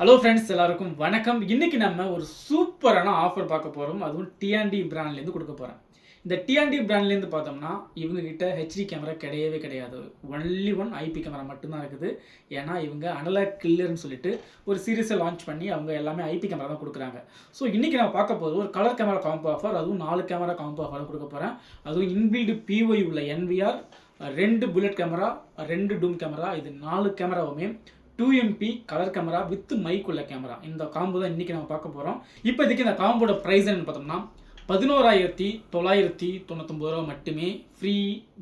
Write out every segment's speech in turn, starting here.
Hello friends எல்லாருக்கும் வணக்கம். இன்றைக்கி நம்ம ஒரு சூப்பரான ஆஃபர் பார்க்க போகிறோம் அதுவும் டிஆன்டி பிராண்ட்லேருந்து கொடுக்க போகிறேன் இந்த டிஆன்டி பிராண்ட்லேருந்து பார்த்தோம்னா இவங்ககிட்ட ஹெச்டி கேமரா கிடையவே கிடையாது. ஒன்லி ஒன் ஐபி கேமரா மட்டும்தான் இருக்குது. ஏன்னா இவங்க அனலாக் கில்லர்னு சொல்லிட்டு ஒரு சீரீஸை லான்ச் பண்ணி அவங்க எல்லாமே ஐபி கேமரா தான் கொடுக்குறாங்க. ஸோ இன்றைக்கி நான் பார்க்க போகிறது ஒரு கலர் கேமரா காம்போ ஆஃபர் அதுவும் நாலு கேமரா காம்போ ஆஃபர் கொடுக்க போகிறேன் அதுவும் இன்பில்டு பிஒய் உள்ள என்விஆர் ரெண்டு புல்லட் கேமரா ரெண்டு டூம் கேமரா இது நாலு கேமராவுமே two MP colour camera with mic உள்ள கேமரா இந்த காம்போ தான் இன்றைக்கி நம்ம பார்க்க போகிறோம் இப்போதைக்கு இந்த காம்போட ப்ரைஸ் என்னன்னு பார்த்தோம்னா பதினோராயிரத்தி தொள்ளாயிரத்தி தொண்ணூத்தொம்பது ரூபா மட்டுமே ஃப்ரீ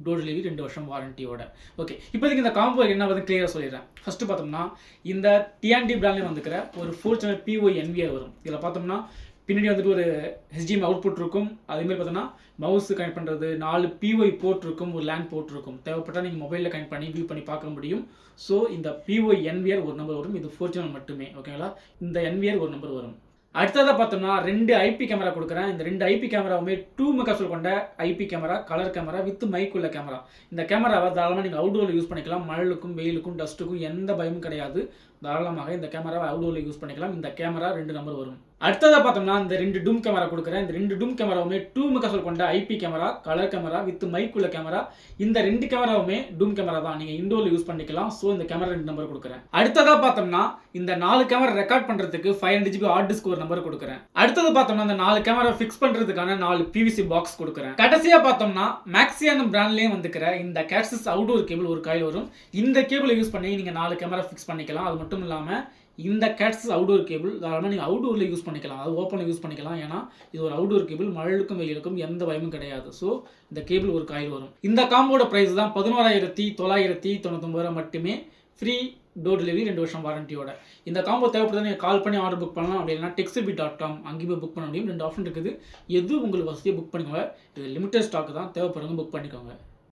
டோர் டெலிவரி ரெண்டு வருஷம் வாரண்டியோட ஓகே இப்போதைக்கு இந்த காம்போ என்ன வந்து கிளியராக சொல்லிடுறேன். ஃபஸ்ட்டு பார்த்தோம்னா இந்த டிஎன்டி பிராண்டில் வந்துக்கிற ஒரு ஃபோர் சேனல் பிஓ என்விஆர் வரும். இதில் பார்த்தோம்னா பின்னாடி வந்துட்டு ஒரு ஹெச்டிஎம் அவுட்புட் இருக்கும். அதேமாதிரி பார்த்தோன்னா மவுஸ் கனெக்ட் பண்ணுறது நாலு பிஒய் போர்ட் இருக்கும் ஒரு லேண்ட் போர்ட் இருக்கும். தேவைப்பட்டால் நீங்கள் மொபைலில் கனெக்ட் பண்ணி வியூ பண்ணி பார்க்க முடியும். ஸோ இந்த பிஒய் என்விஆர் ஒரு நம்பர் வரும். இது ஃபோர் சேனல் மட்டுமே. ஓகேங்களா இந்த என்விஆர் ஒரு நம்பர் வரும். அடுத்ததாக பார்த்தோம்னா ரெண்டு ஐபி கேமரா கொடுக்குறேன். இந்த ரெண்டு ஐபி கேமராவுமே டூ மெகாசோல் கொண்ட IP camera colour camera with mic உள்ள கேமரா இந்த கேமராவை தாராளமாக நீங்கள் அவுடோரில் யூஸ் பண்ணிக்கலாம். மழலுக்கும் வெயிலுக்கும் டஸ்ட்டுக்கும் எந்த பயமும் கிடையாது. தாராளமாக இந்த கேமராவை அவுடோரில் யூஸ் பண்ணிக்கலாம். இந்த கேமரா ரெண்டு நம்பர் வரும். அடுத்ததாக பார்த்தோம்னா இந்த ரெண்டு டூம் கேமரா கொடுக்குறேன். இந்த ரெண்டு டூம் கேமராவுமே டூ மெகாசல் கொண்ட IP camera colour camera with mic உள்ள கேமரா இந்த ரெண்டு கேமராவுமே டூம் கேமரா தான். நீங்கள் இண்டோரில் யூஸ் பண்ணிக்கலாம். ஸோ இந்த கேமரா ரெண்டு நம்பர் கொடுக்குறேன். அடுத்ததாக பார்த்தோம்னா இந்த நாலு கேமரா ரெக்கார்ட் பண்ணுறதுக்கு five hundred GB hard disk ஒரு நம்பர் கொடுக்குறேன். அடுத்தது பார்த்தோம்னா இந்த நாலு கேமரா ஃபிக்ஸ் பண்ணுறதுக்கான நாலு பிவிசி பாக்ஸ் கொடுக்குறேன். கடைசியாக பார்த்தோம்னா மேக்ஸியான பிராண்ட்லேயே வந்துக்கிற இந்த கேட்சஸ் அவுடோர் கேபிள் ஒரு காயில் வரும். இந்த கேபிளை யூஸ் பண்ணி நீங்கள் நாலு கேமரா ஃபிக்ஸ் பண்ணிக்கலாம். அது மட்டும் இல்லாமல் இந்த கேட்ஸஸ் அவுடோர் கேபிள் தாராளமாக நீங்கள் அவுடோரில் யூஸ் பண்ணிக்கலாம். அது ஓப்பனில் யூஸ் பண்ணிக்கலாம். ஏன்னா இது ஒரு அவுடோர் கேபிள் மழைக்கும் வெயிலுக்கும் எந்த பயமும் கிடையாது. ஸோ இந்த கேபிள் ஒரு காயில் வரும். இந்த காம்போட ப்ரைஸ் தான் பதினோராயிரத்தி தொள்ளாயிரத்தி தொண்ணூத்தொம்பது ரூபா மட்டுமே ஃப்ரீ டோர் டெலிவரி ரெண்டு வருஷம் வாரண்டியோட இந்த காம்போ தேவைப்படுது நீங்கள் கால் பண்ணி ஆர்டர் புக் பண்ணலாம். அப்படின்னா டெக்ஸ்பி டாட் காம் அங்கேயும் புக் பண்ண முடியும். ரெண்டு ஆப்ஷன் இருக்குது. எது உங்களுக்கு வசதியாக புக் பண்ணிக்கோங்க. இது லிமிட்டட் ஸ்டாக் தான். தேவைப்படுறவங்க புக் பண்ணிக்கோங்க.